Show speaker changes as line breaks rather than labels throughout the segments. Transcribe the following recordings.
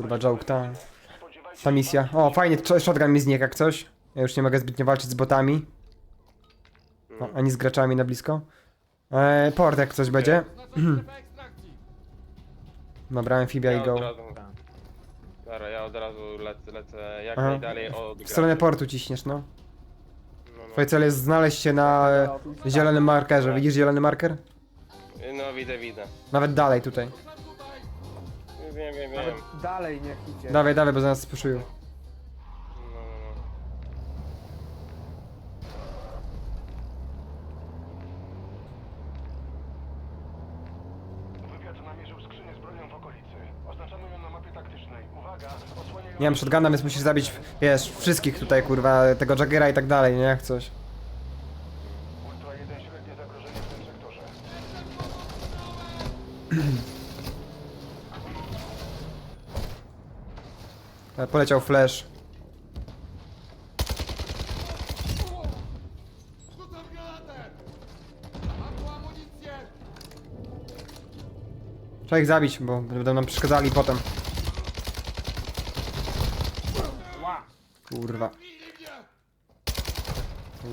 kurwa, joke, ta, ta misja. O, fajnie, sh- shotgun mi znikł jak coś. Ja już nie mogę zbytnio walczyć z botami. O, ani z graczami na blisko. Eee, port jak coś będzie. Dobra, amfibia i go.
dobra, ja od razu lecę, lecę jak
Aha.
najdalej od
W stronę
graczy.
portu ciśniesz, no.
No, no.
Twoje cel jest znaleźć się na e, zielonym markerze. Widzisz zielony marker?
no widzę, widzę.
Nawet dalej tutaj.
Wiem, wiem, wiem.
Nawet dalej niech idzie.
Dawaj, dawaj, bo zaraz spuszują.
No, no, no.
Wywiad namierzył skrzynię z bronią w okolicy. Oznaczamy ją na mapie taktycznej. Uwaga, osłaniają...
Nie mam shotguna, więc musisz zabić, wiesz, wszystkich tutaj, kurwa, tego Jaggera i tak dalej, nie? Jak coś.
Ultra 1 średnie zagrożenie w tym sektorze.
Poleciał flash. Trzeba ich zabić, bo będą nam przeszkadzali potem. Kurwa.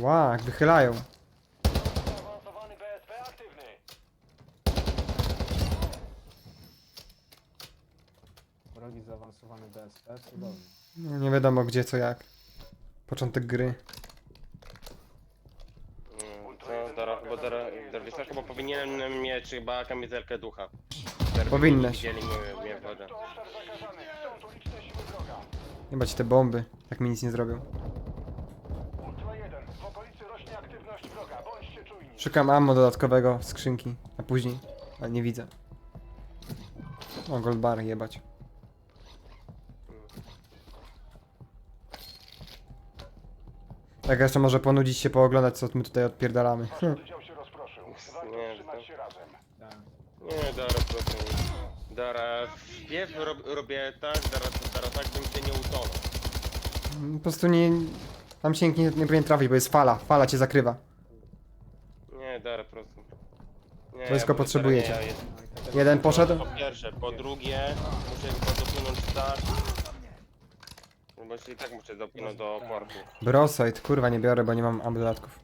Ła, jak wychylają.
Zaawansowany BSP aktywny.
Wrogi zaawansowany BSP, cudownie.
No, nie wiadomo gdzie, co, jak. Początek gry.
Mm, Dara, chyba Dara, powinienem mieć chyba kamizelkę ducha. Żeby
Powinieneś.
Widzieli mnie, mnie w wodę.
To obszar zakazany. Są tu liczne siły wroga.
Nie bać te bomby, tak mi nic nie zrobią.
Ultra 1. W okolicy rośnie aktywność wroga. Bądźcie czujni.
Szukam ammo dodatkowego w skrzynki, a później, ale nie widzę. O, gold bar jebać. Tak jeszcze może ponudzić się pooglądać co my tutaj odpierdalamy.
Wasz oddział się rozproszył. Warto
Nie,
trzymać
to-
się razem.
Nie, Dara, proszę. Dara, wpierw rob, robię tak, Dara, Dara, tak bym się nie utonął.
Po prostu nie... Tam się nikt nie, nie powinien trafić, bo jest fala. Fala cię zakrywa.
Nie, Dara, proszę. Nie,
Wojsko
bo
potrzebujecie.
Dara, nie, ja jest-
Jeden poszedł.
Po pierwsze, po drugie, muszę chyba dopłynąć tak. No Bo się i tak muszę dopłynąć do portu.
Brosite, kurwa nie biorę, bo nie mam dodatków.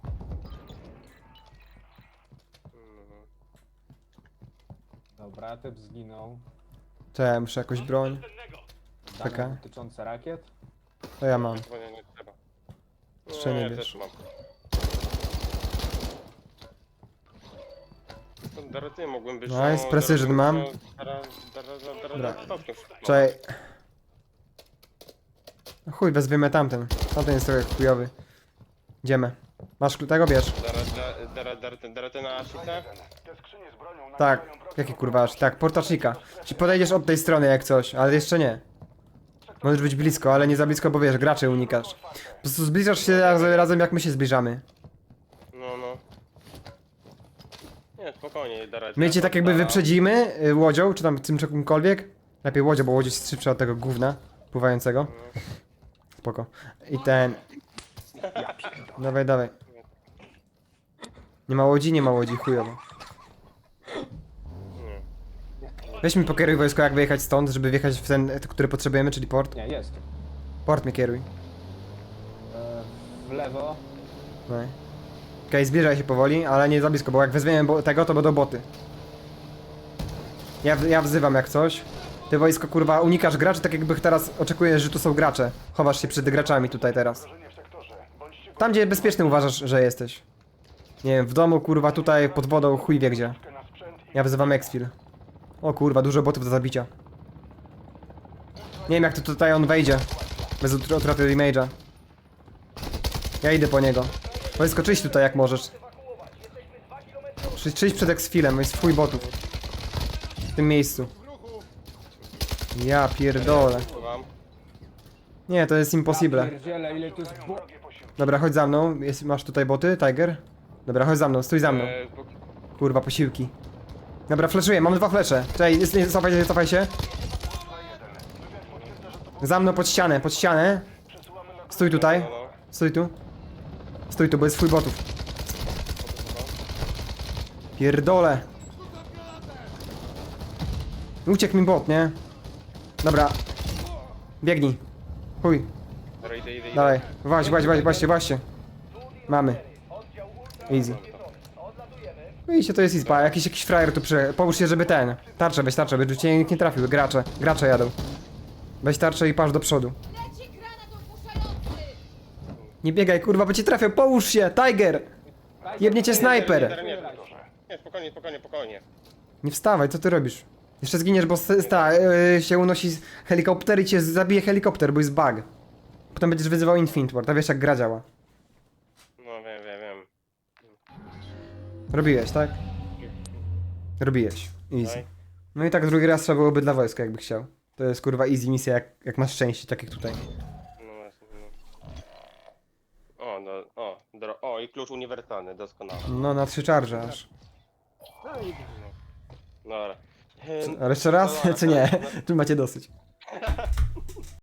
Dobra, typ zginął.
Cześć, muszę jakąś broń.
Dane
Taka.
dotyczące rakiet.
To ja mam.
Chyba nie, nie trzeba.
Jeszcze nie
ja
wiesz.
też mam. To mogłem być...
Nice,
no,
precision mam. Dobra. Cześć. No chuj, wezwiemy tamten. Tamten jest trochę chujowy. Idziemy. Masz tego, bierz. Tak, jaki kurwa aż? Tak, portacznika. Ci podejdziesz od tej strony jak coś, ale jeszcze nie. Możesz być blisko, ale nie za blisko, bo wiesz, graczy unikasz. Po prostu zbliżasz się razem, razem jak my się zbliżamy.
No, no. Nie, spokojnie, Dara.
My cię tak jakby wyprzedzimy y, łodzią, czy tam tym czymkolwiek. Lepiej łodzią, bo łodzią jest szybsza od tego gówna pływającego. Spoko. I ten... Dawaj, dawaj. Nie ma łodzi, nie ma łodzi, chujowo. Weź mi pokieruj wojsko, jak wyjechać stąd, żeby wjechać w ten, który potrzebujemy, czyli port.
Nie, jest.
Port mnie kieruj.
E, w lewo.
No. Okej, zbliżaj się powoli, ale nie za blisko, bo jak wezwiemy bo tego, to będą boty. Ja, ja wzywam jak coś. Ty wojsko, kurwa, unikasz graczy, tak jakby teraz oczekujesz, że tu są gracze. Chowasz się przed graczami tutaj teraz. Tam, gdzie bezpieczny uważasz, że jesteś. Nie wiem, w domu, kurwa, tutaj, pod wodą, chuj wie gdzie. Ja wzywam Exfil. O kurwa, dużo botów do zabicia. Nie wiem, jak to tutaj on wejdzie. Bez utr- utraty damage'a. Ja idę po niego. Wojsko, czyść tutaj jak możesz. Czy, czyść przed Exfilem, jest twój botów. W tym miejscu. Ja pierdolę. Nie, to jest impossible. Dobra, chodź za mną. Jest, masz tutaj boty, Tiger? Dobra, chodź za mną, stój za mną. Kurwa, posiłki. Dobra, flaszuję, mam dwa flesze. Czekaj, jest- nie, cofaj się, cofaj się. Za mną pod ścianę, pod ścianę. Stój tutaj. Stój tu. Stój tu, bo jest twój botów. Pierdole. Uciekł mi bot, nie? Dobra. Biegnij. Chuj,
Dobra, idę, idę, idę.
dawaj. Właśnie, właśnie, właśnie, właśnie, właśnie. Mamy. Easy. Widzicie, to jest izba. Jakiś, jakiś frajer tu przy... Połóż się, żeby ten... Tarczę, weź tarczę, by cię nikt nie trafił. Gracze, gracze jadą. Weź tarczę i patrz do przodu.
Leci granat opuszczający!
Nie biegaj, kurwa, bo cię trafię. Połóż się, Tiger! Jebniecie snajper!
Nie, nie, spokojnie, spokojnie, spokojnie.
Nie wstawaj, co ty robisz? Jeszcze zginiesz, bo s- ta, yy, się unosi z- helikopter i cię zabije helikopter, bo jest bug. Potem będziesz wyzywał Infinite Ward, a wiesz jak gra działa.
No wiem, wiem, wiem.
Robiłeś, tak? Robiłeś. Easy.
Daj.
No i tak drugi raz trzeba byłoby dla wojska, jakby chciał. To jest kurwa easy misja, jak, jak masz szczęście, tak jak tutaj.
No właśnie, no. O, no, o, dro, o i klucz uniwersalny, doskonały.
No na trzy charge aż.
Dobra.
Ale jeszcze raz? Czy nie?
no,
Tu macie dosyć.